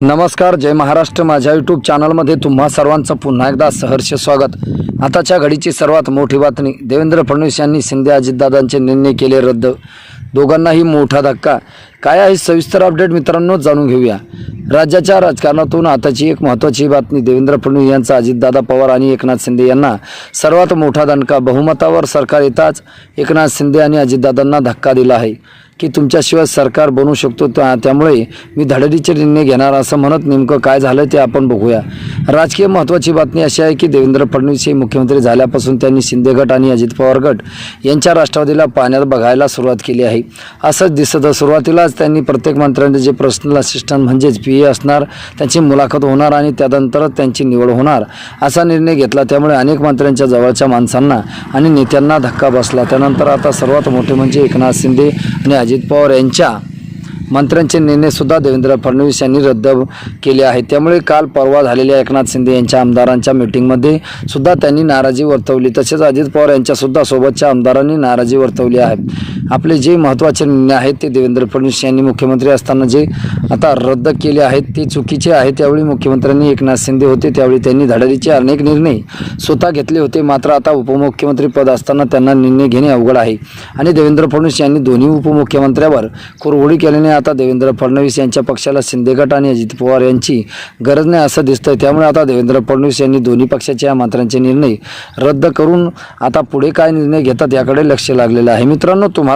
नमस्कार जय महाराष्ट्र. माझ्या यूट्यूब चॅनलमध्ये तुम्हा सर्वांचं पुन्हा एकदा सहर्ष स्वागत. आताच्या घडीची सर्वात मोठी बातमी देवेंद्र फडणवीस यांनी शिंदे अजितदादांचे निर्णय केले रद्द. दोघांनाही मोठा धक्का. काय आहे सविस्तर अपडेट मित्रांनो जाणून घेऊया. राज्याच्या राजकारणातून आताची एक महत्त्वाची बातमी देवेंद्र फडणवीस यांचा अजितदादा पवार आणि एकनाथ शिंदे यांना सर्वात मोठा दणका. बहुमतावर सरकार येताच एकनाथ शिंदे आणि अजितदादांना धक्का दिला आहे. की तुमच्याशिवाय सरकार बनू शकतो त्या त्यामुळे मी धडडीचे निर्णय घेणार असं म्हणत नेमकं काय झालं ते आपण बघूया. राजकीय महत्त्वाची बातमी अशी आहे की देवेंद्र फडणवीस हे मुख्यमंत्री झाल्यापासून त्यांनी शिंदे गट आणि अजित पवार गट यांच्या राष्ट्रवादीला पाण्यात बघायला सुरुवात केली आहे. असंच दिसतं सुरुवातीलाच त्यांनी प्रत्येक मंत्र्यांचे जे पर्सनल असिस्टंट म्हणजेच पी ए असणार त्यांची मुलाखत होणार आणि त्यानंतरच त्यांची निवड होणार असा निर्णय घेतला. त्यामुळे अनेक मंत्र्यांच्या जवळच्या माणसांना आणि नेत्यांना धक्का बसला. त्यानंतर आता सर्वात मोठे म्हणजे एकनाथ शिंदे आणि अजित पवार यांच्या मंत्र्यांचे निर्णयसुद्धा देवेंद्र फडणवीस यांनी रद्द केले आहेत. त्यामुळे काल परवा झालेल्या एकनाथ शिंदे यांच्या आमदारांच्या मिटिंगमध्ये सुद्धा त्यांनी नाराजी वर्तवली. तसेच अजित पवार यांच्यासुद्धा सोबतच्या आमदारांनी नाराजी वर्तवली आहे. आपले जे महत्त्वाचे निर्णय आहेत ते देवेंद्र फडणवीस यांनी मुख्यमंत्री असताना जे आता रद्द केले आहेत ते चुकीचे आहे त्यावेळी मुख्यमंत्र्यांनी एकनाथ शिंदे होते त्यावेळी त्यांनी धडाडीचे अनेक निर्णय स्वतः घेतले होते. मात्र आता उपमुख्यमंत्री पद असताना त्यांना निर्णय घेणे अवघड आहे. आणि देवेंद्र फडणवीस यांनी दोन्ही उपमुख्यमंत्र्यावर कुरघोडी केल्याने आता देवेंद्र फडणवीस यांच्या पक्षाला शिंदे गट आणि अजित पवार यांची गरज नाही असं दिसतं त्यामुळे आता देवेंद्र फडणवीस यांनी दोन्ही पक्षाच्या मंत्र्यांचे निर्णय रद्द करून आता पुढे काय निर्णय घेतात याकडे लक्ष लागलेलं आहे. मित्रांनो तुम्हाला